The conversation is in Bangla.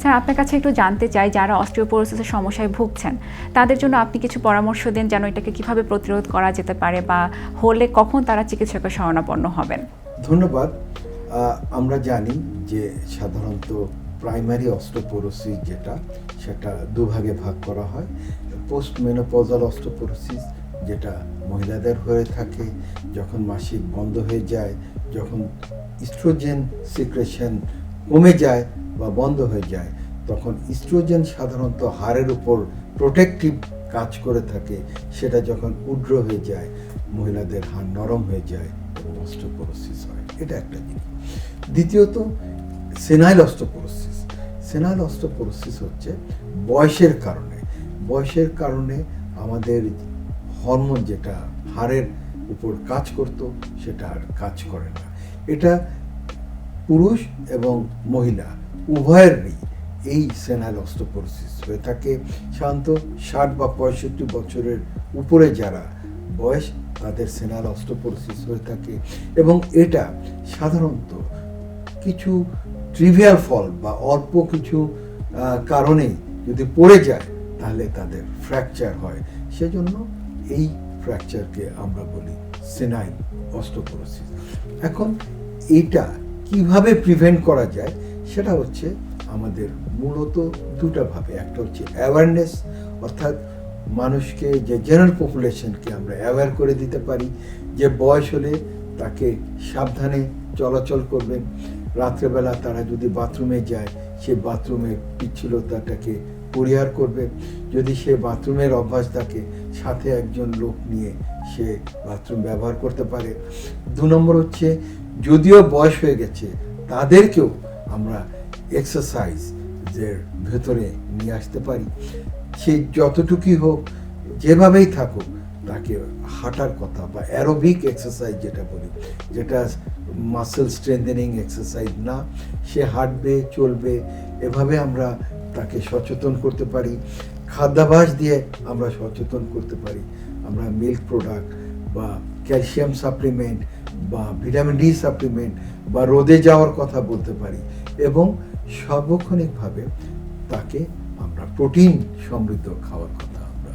স্যার, আপনার কাছে একটু জানতে চাই, যারা অস্টিওপোরোসিসের সমস্যায় ভুগছেন, তাদের জন্য আপনি কিছু পরামর্শ দেন যেন এটাকে কীভাবে প্রতিরোধ করা যেতে পারে বা হলে কখন তারা চিকিৎসকের শরণাপন্ন হবেন? ধন্যবাদ। আমরা জানি যে সাধারণত প্রাইমারি অস্টোপোরোসিস যেটা, সেটা দুভাগে ভাগ করা হয়। পোস্ট মেনোপজাল অস্টোপোরোসিস যেটা মহিলাদের হয়ে থাকে, যখন মাসিক বন্ধ হয়ে যায়, যখন ইস্ট্রোজেন সিক্রেশন কমে যায় বা বন্ধ হয়ে যায়, তখন ইস্ট্রোজেন সাধারণত হাড়ের উপর প্রোটেকটিভ কাজ করে থাকে। সেটা যখন উড্র হয়ে যায়, মহিলাদের হাড় নরম হয়ে যায় এবং অস্টোপোরোসিস হয়। এটা একটা জিনিস দ্বিতীয়ত সেনাইল অস্টোপোরোসিস সেনাইল অস্টোপোরোসিস হচ্ছে বয়সের কারণে। বয়সের কারণে আমাদের হরমোন যেটা হাড়ের উপর কাজ করতো, সেটা আর কাজ করে না। এটা পুরুষ এবং মহিলা উভয়েরই এই সেনাইল অস্টোপোরোসিস হয়ে থাকে। সাধারণত ষাট বা পঁয়ষট্টি বছরের উপরে যারা বয়স, তাদের সেনাইল অস্টোপোরোসিস হয়ে থাকে। এবং এটা সাধারণত কিছু ট্রিভিয়াল ফল বা অল্প কিছু কারণে যদি পড়ে যায়, তাহলে তাদের ফ্র্যাকচার হয়। সেজন্য এই ফ্র্যাকচারকে আমরা বলি সেনাইল অস্টোপোরোসিস এখন এটা কীভাবে প্রিভেন্ট করা যায়? সেটা হচ্ছে আমাদের মূলত দুটা ভাবে। একটা হচ্ছে অ্যাওয়ারনেস অর্থাৎ মানুষকে, যে জেনারেল পপুলেশনকে আমরা অ্যাওয়্যার করে দিতে পারি, যে বয়স হলে তাকে সাবধানে চলাচল করবেন। রাত্রেবেলা তারা যদি বাথরুমে যায়, সে বাথরুমের পিচ্ছিলতাটাকে পরিহার করবে। যদি সে বাথরুমের অভ্যাস থাকে, সাথে একজন লোক নিয়ে সে বাথরুম ব্যবহার করতে পারে। দু নম্বর হচ্ছে, যদিও বয়স হয়ে গেছে, তাদেরকেও আমরা এক্সারসাইজ এর ভেতরে নিয়ে আসতে পারি, সে যতটুকুই হোক, যেভাবেই থাকুক, তাকে হাঁটার কথা বা অ্যারোবিক এক্সারসাইজ যেটা বলি, যেটা মাসেল স্ট্রেংথেনিং এক্সারসাইজ না, সে হাঁটবে, চলবে, এভাবে আমরা তাকে সচেতন করতে পারি খাদ্যাভ্যাস দিয়ে আমরা সচেতন করতে পারি। আমরা মিল্ক প্রোডাক্ট বা ক্যালসিয়াম সাপ্লিমেন্ট বা ভিটামিন ডি সাপ্লিমেন্ট বা রোদে যাওয়ার কথা বলতে পারি। এবং সার্বক্ষণিকভাবে তাকে আমরা প্রোটিন সমৃদ্ধ খাওয়ার কথা আমরা